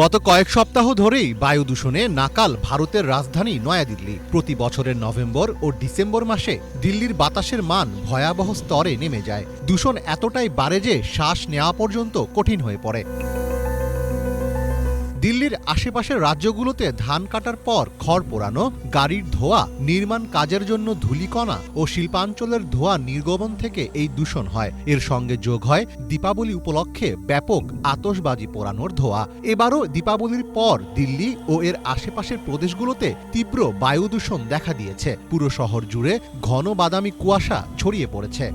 গত কয়েক সপ্তাহ ধরেই বায়ু দূষণে নাকাল ভারতের রাজধানী নয়াদিল্লি। প্রতি বছরের নভেম্বর ও ডিসেম্বর মাসে দিল্লির বাতাসের মান ভয়াবহ স্তরে নেমে যায়। দূষণ এতটাই বাড়ে যে শ্বাস নেওয়া পর্যন্ত কঠিন হয়ে পড়ে। দিল্লির আশেপাশের রাজ্যগুলোতে ধান কাটার পর খড় পোড়ানো, গাড়ির ধোয়া, নির্মাণ কাজের জন্য ধূলিকণা ও শিল্পাঞ্চলের ধোয়া নির্গমন থেকে এই দূষণ হয়। এর সঙ্গে যোগ হয় দীপাবলি উপলক্ষে ব্যাপক আতশবাজি পোড়ানোর ধোয়া। এবারও দীপাবলির পর দিল্লি ও এর আশেপাশের প্রদেশগুলোতে তীব্র বায়ু দূষণ দেখা দিয়েছে। পুরো শহর জুড়ে ঘন বাদামি কুয়াশা ছড়িয়ে পড়েছে।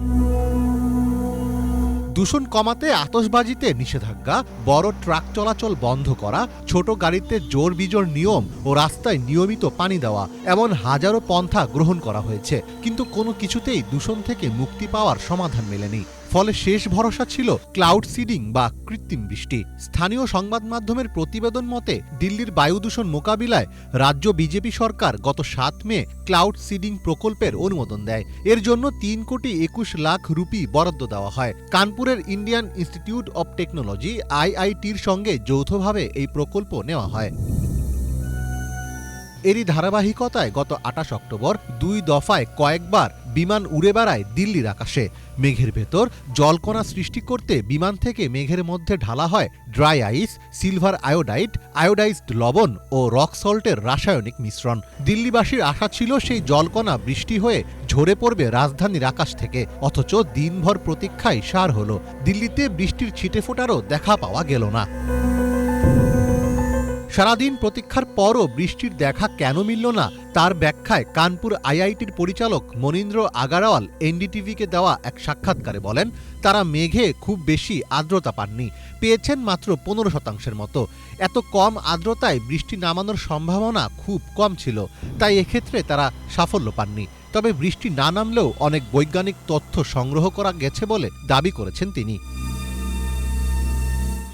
দূষণ কমাতে আতসবাজিতে নিষেধাজ্ঞা, বড় ট্রাক চলাচল বন্ধ করা, ছোট গাড়িতে জোর বিজোর নিয়ম ও রাস্তায় নিয়মিত পানি দেওয়া, এমন হাজারো পন্থা গ্রহণ করা হয়েছে। কিন্তু কোনো কিছুতেই দূষণ থেকে মুক্তি পাওয়ার সমাধান মেলেনি। ফলে শেষ ভরসা ছিল ক্লাউড সিডিং বা কৃত্রিম বৃষ্টি। স্থানীয় সংবাদ মাধ্যমের প্রতিবেদন মতে, দিল্লির বায়ু দূষণ মোকাবিলায় রাজ্য বিজেপি সরকার গত সাত মে ক্লাউড সিডিং প্রকল্পের অনুমোদন দেয়। এর জন্য তিন কোটি একুশ লাখ রুপি বরাদ্দ দেওয়া হয়। কানপুরের ইন্ডিয়ান ইনস্টিটিউট অব টেকনোলজি, আইআইটির সঙ্গে যৌথভাবে এই প্রকল্প নেওয়া হয়। এরই ধারাবাহিকতায় গত আটাশ অক্টোবর দুই দফায় কয়েকবার বিমান উড়ে বেড়ায় দিল্লির আকাশে। মেঘের ভেতর জলকণা সৃষ্টি করতে বিমান থেকে মেঘের মধ্যে ঢালা হয় dry ice, silver iodide, iodized লবণ ও রক সল্টের রাসায়নিক মিশ্রণ। দিল্লিবাসীর আশা ছিল সেই জলকণা বৃষ্টি হয়ে ঝরে পড়বে রাজধানীর আকাশ থেকে, অথচ দিনভর প্রতীক্ষায় সার হলো। দিল্লিতে বৃষ্টির ছিটে ফোটারও দেখা পাওয়া গেল না। সারাদিন প্রতীক্ষার পরও বৃষ্টির দেখা কেন মিলল না, তার ব্যাখ্যায় কানপুর আইআইটির পরিচালক মনীন্দ্র আগারওয়াল এনডিটিভিকে দেওয়া এক সাক্ষাৎকারে বলেন, তারা মেঘে খুব বেশি আর্দ্রতা পাননি, পেয়েছেন মাত্র পনেরো শতাংশের মতো। এত কম আর্দ্রতায় বৃষ্টি নামানোর সম্ভাবনা খুব কম ছিল, তাই এক্ষেত্রে তারা সাফল্য পাননি। তবে বৃষ্টি না নামলেও অনেক বৈজ্ঞানিক তথ্য সংগ্রহ করা গেছে বলে দাবি করেছেন তিনি।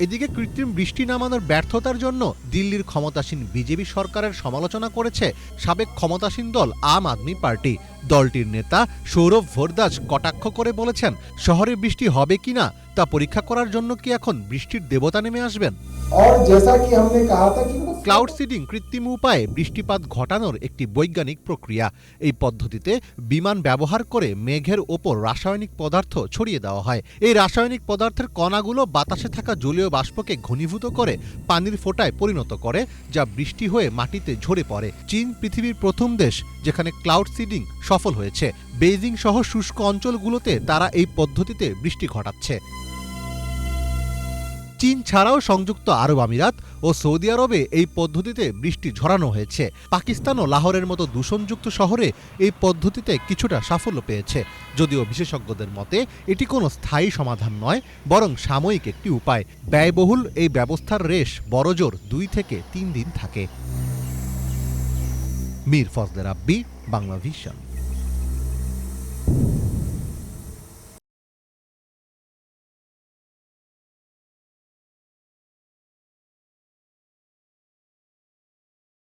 এদিকে কৃত্রিম বৃষ্টি নামানোর ব্যর্থতার জন্য দিল্লির ক্ষমতাসীন বিজেপি সরকারের সমালোচনা করেছে সাবেক ক্ষমতাসীন দল আম আদমি পার্টি। দলটির নেতা সৌরভ ভরদাস কটাক্ষ করে বলেছেন শহরে বৃষ্টি হবে কি না তা পরীক্ষা করার জন্য কি এখন বৃষ্টির দেবতা নেমে আসবেন? ক্লাউড সিডিং কৃত্রিম উপায়ে বৃষ্টিপাত ঘটানোর একটি বৈজ্ঞানিক প্রক্রিয়া। এই পদ্ধতিতে বিমান ব্যবহার করে মেঘের ওপর রাসায়নিক পদার্থ ছড়িয়ে দেওয়া হয়। এই রাসায়নিক পদার্থের কণাগুলো বাতাসে থাকা জলীয় বাষ্পকে ঘনীভূত করে পানির ফোটায় পরিণত করে যা বৃষ্টি হয়ে মাটিতে ঝরে পড়ে। চীন পৃথিবীর প্রথম দেশ যেখানে ক্লাউড সিডিং সফল হয়েছে। বেইজিং সহ শুষ্ক অঞ্চলগুলোতে তারা এই পদ্ধতিতে বৃষ্টি ঘটাচ্ছে। চীন ছাড়াও সংযুক্ত আরব আমিরাত ও সৌদি আরবে এই পদ্ধতিতে বৃষ্টি ঝরানো হয়েছে। পাকিস্তান ও লাহোরের মতো দূষণযুক্ত শহরে এই পদ্ধতিতে কিছুটা সাফল্য পেয়েছে। যদিও বিশেষজ্ঞদের মতে, এটি কোনো স্থায়ী সমাধান নয়, বরং সাময়িক একটি উপায়। ব্যয়বহুল এই ব্যবস্থার রেশ বড়জোর দুই থেকে তিন দিন থাকে। মীর ফজলে রাব্বি বাংলা ভিশন